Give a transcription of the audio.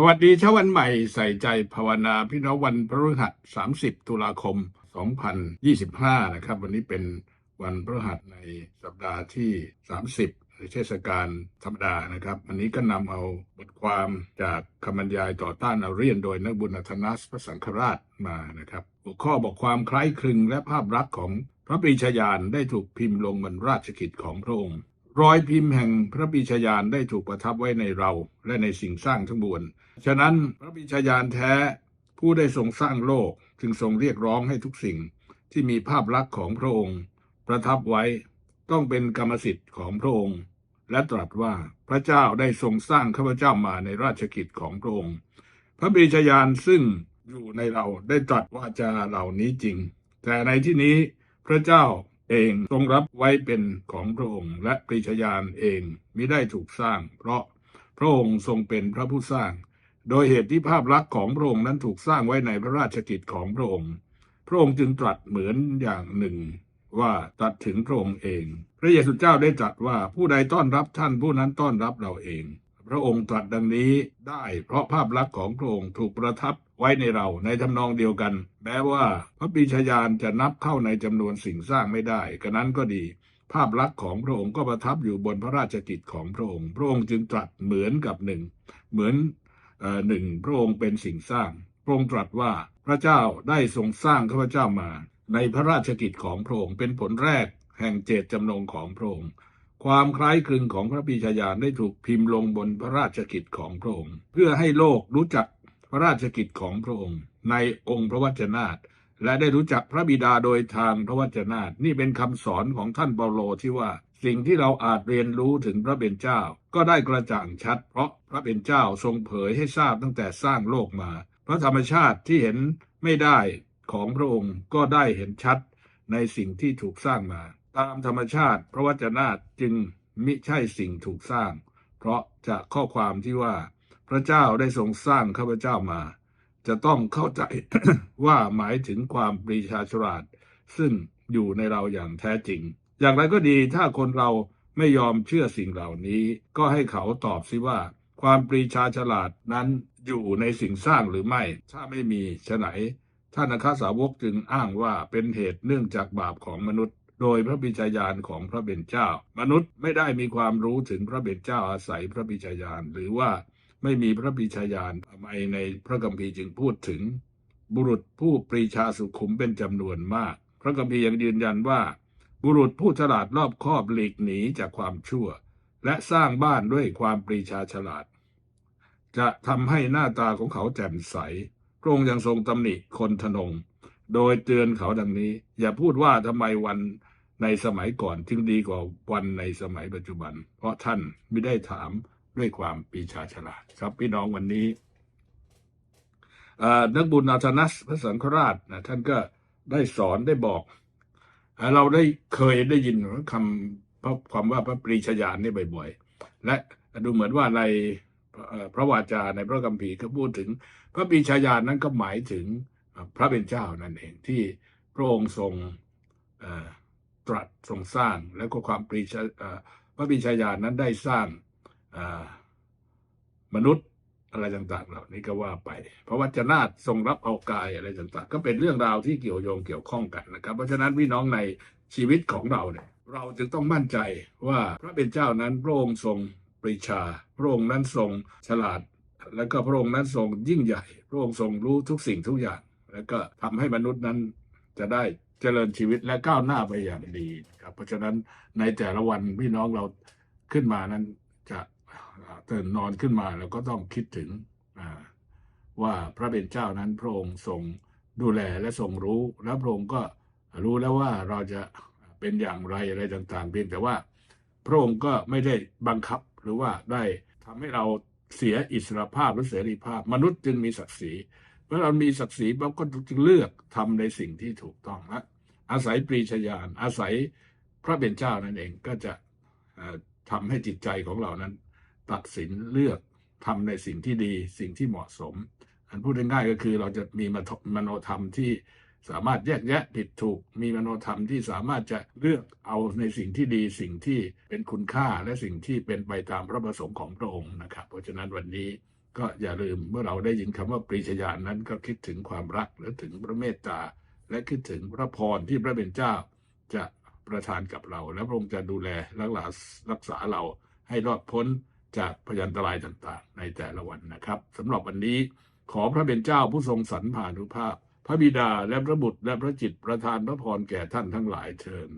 สวัสดีเช้าวันใหม่ใส่ใจภาวนาพี่น้องวันพฤหัส30 ตุลาคม 2025 นะครับ วันนี้เป็นวันพฤหัสในสัปดาห์ที่ 30ในเทศกาลธรรมดานะครับ วันนี้ก็นำเอาบทความจากคำบรรยายต่อต้านอาเรียนโดยนักบุญอัธนัสพระสังฆราชมานะครับ หัวข้อบอกความคล้ายคลึงและภาพลักษณ์ของพระปรีชญาณได้ถูกพิมพ์ลงบนราชกิจของพระองค์ รอยพิมพ์แห่งพระปรีชญาณได้ถูกประทับไว้ในเราและในสิ่งสร้างทั้งมวล ฉะนั้นพระบิชญาณแท้ผู้ได้ทรงสร้างโลกจึงทรงเรียกร้องให้ทุกสิ่งที่มีภาพลักษณ์ของพระองค์ ประทับไว้ต้องเป็นกรรมสิทธิ์ของพระองค์ และตรัสว่าพระเจ้าได้ทรงสร้างข้าพเจ้ามาในราชกิจของพระองค์ พระบิชญาณซึ่งอยู่ในเราได้ตรัสว่าจาเหล่านี้จริง แต่ในที่นี้พระเจ้า เองทรงรับไว้เป็นของพระองค์และปริชญาณเองมิได้ถูกสร้าง เพราะพระองค์ทรงเป็นพระผู้สร้าง โดยเหตุที่ภาพลักษณ์ของพระองค์นั้นถูกสร้างไว้ในพระราชกิจของพระองค์ พระองค์จึงตรัสเหมือนอย่างหนึ่งว่าตรัสถึงพระองค์เอง พระเยซูเจ้าได้ตรัสว่าผู้ใดต้อนรับท่านผู้นั้นต้อนรับเราเอง พระองค์ตรัสดังนี้ได้เพราะภาพลักษณ์ของพระองค์ถูกประทับ ไว้ในเราในทำนองเดียวกัน แม้ว่าพระปีชญาณจะนับเข้าในจำนวนสิ่งสร้างไม่ได้กระนั้นก็ดี ภาพลักษณ์ของพระองค์ก็ประทับอยู่บนพระราชกิจของพระองค์ พระองค์จึงตรัสเหมือนกับหนึ่ง เหมือนอหนึ่งพระองค์เป็นสิ่งสร้าง พระองค์ตรัสว่าพระเจ้าได้ทรงสร้างข้าพเจ้ามา ในพระราชกิจของพระองค์เป็นผลแรกแห่งเจตจำนงของพระองค์ความคล้ายคลึงของพระปีชญาณได้ถูกพิมพ์ลงบนพระราชกิจของพระองค์ เพื่อให้โลกรู้จัก พระราชกิจของพระองค์ ในองค์พระวจนะและได้รู้จักพระบิดาโดยทางพระวจนะนี่เป็นคำสอนของท่านเปาโลที่ว่า สิ่งที่เราอาจเรียนรู้ถึงพระเป็นเจ้า ก็ได้กระจ่างชัด เพราะพระเป็นเจ้าทรงเผยให้ทราบตั้งแต่สร้างโลกมาเพราะธรรมชาติที่เห็นไม่ได้ของพระองค์ก็ได้เห็นชัดในสิ่งที่ถูกสร้างมา ตามธรรมชาติพระวจนะจึงมิใช่สิ่งถูกสร้าง เพราะจากข้อความที่ว่า พระเจ้าได้ทรงสร้างข้าพเจ้ามา จะต้องเข้าใจว่าหมายถึงความปรีชาฉลาด ซึ่งอยู่ในเราอย่างแท้จริง อย่างไรก็ดีถ้าคนเราไม่ยอมเชื่อสิ่งเหล่านี้ ก็ให้เขาตอบสิว่า ความปรีชาฉลาดนั้นอยู่ในสิ่งสร้างหรือไม่ ถ้าไม่มีฉะไหนท่านอครสาวกจึงอ้างว่าเป็นเหตุเนื่องจากบาปของมนุษย์ โดยพระบิชญาณของพระเบญเจ้า มนุษย์ไม่ได้มีความรู้ถึงพระเบญเจ้าอาศัยพระบิชญาณหรือว่า ไม่มีพระบิชาญาณทำไมในพระคัมภีร์จึงพูดถึง บุรุษผู้ปรีชาสุขุมเป็นจำนวนมาก พระคัมภีร์ยังยืนยันว่า บุรุษผู้ฉลาดรอบคอบหลีกหนีจากความชั่ว และสร้างบ้านด้วยความปรีชาฉลาด จะทำให้หน้าตาของเขาแจ่มใสพระองค์ยังทรงตำหนิคนทนง โดยเตือนเขาดังนี้ อย่าพูดว่าทำไมวันในสมัยก่อนจึงดีกว่าวันในสมัยปัจจุบัน เพราะท่านไม่ได้ถาม ด้วยความปีชาฉลาดครับ พี่น้องวันนี้นักบุญอาธนัสพระสังฆราชนะท่านก็ได้สอนได้บอก เราได้เคยได้ยินคำพระความว่าพระปรีชญาณนี่บ่อยๆ และดูเหมือนว่าในพระวาจาในพระคัมภีร์ก็พูดถึง พระปรีชญาณนั้นก็หมายถึงพระเป็นเจ้านั่นเองที่พระองค์ทรงตรัสทรงสร้าง แล้วก็ความปรีชาเอ่อพระปรีชญาณนั้นได้สร้าง มนุษย์อะไรต่างๆ เหล่านี้ก็ว่าไป เพราะว่าจะนาฏทรงรับเอากายอะไรต่างๆ ก็เป็นเรื่องราวที่เกี่ยวโยงเกี่ยวข้องกันนะครับ เพราะฉะนั้นพี่น้องในชีวิตของเราเนี่ยเราจึงต้องมั่นใจว่าพระเป็นเจ้านั้นพระองค์ทรงปรีชา พระองค์นั้นทรงฉลาด แล้วก็พระองค์นั้นทรงยิ่งใหญ่ พระองค์ทรงรู้ทุกสิ่งทุกอย่าง แล้วก็ทำให้มนุษย์นั้นจะได้เจริญชีวิตและก้าวหน้าไปอย่างดีครับ เพราะฉะนั้นในแต่ละวันพี่น้องเราขึ้นมานั้นจะ ตื่นนอนขึ้นมาเราก็ต้องคิดถึงว่าพระเป็นเจ้านั้นพระองค์ทรงดูแลและทรงรู้และพระองค์ก็รู้แล้วว่าเราจะเป็นอย่างไรอะไรต่างๆเพียงแต่ว่าพระองค์ก็ไม่ได้บังคับหรือว่าได้ทำให้เราเสียอิสรภาพหรือเสรีภาพ มนุษย์จึงมีศักดิ์ศรีเมื่อเรามีศักดิ์ศรีเราก็จึงเลือกทำในสิ่งที่ถูกต้องและอาศัยปรีชาญาณอาศัยพระเป็นเจ้านั่นเองก็จะเอ่อทำให้จิตใจของเรานั้น ตัดสินเลือกทำในสิ่งที่ดีสิ่งที่เหมาะสม อันพูดง่ายๆก็คือเราจะมีมโนธรรมที่สามารถแยกแยะผิดถูก มีมโนธรรมที่สามารถจะเลือกเอาในสิ่งที่ดี สิ่งที่เป็นคุณค่าและสิ่งที่เป็นไปตามพระประสงค์ของพระองค์นะครับ เพราะฉะนั้นวันนี้ก็อย่าลืมเมื่อเราได้ยินคำว่าปรีชญานั้นก็คิดถึงความรักและถึงพระเมตตา และคิดถึงพระพรที่พระเป็นเจ้า จะประทานกับเรา และพระองค์จะดูแลรักษารักษาเราให้รอดพ้น จากพยันตรายต่างๆ ในแต่ละวันนะครับสำหรับวันนี้ขอพระเป็นเจ้าผู้ทรงสรรพานุภาพ พระบิดาและพระบุตรและพระจิตประทานพระพรแก่ท่านทั้งหลายเชิญ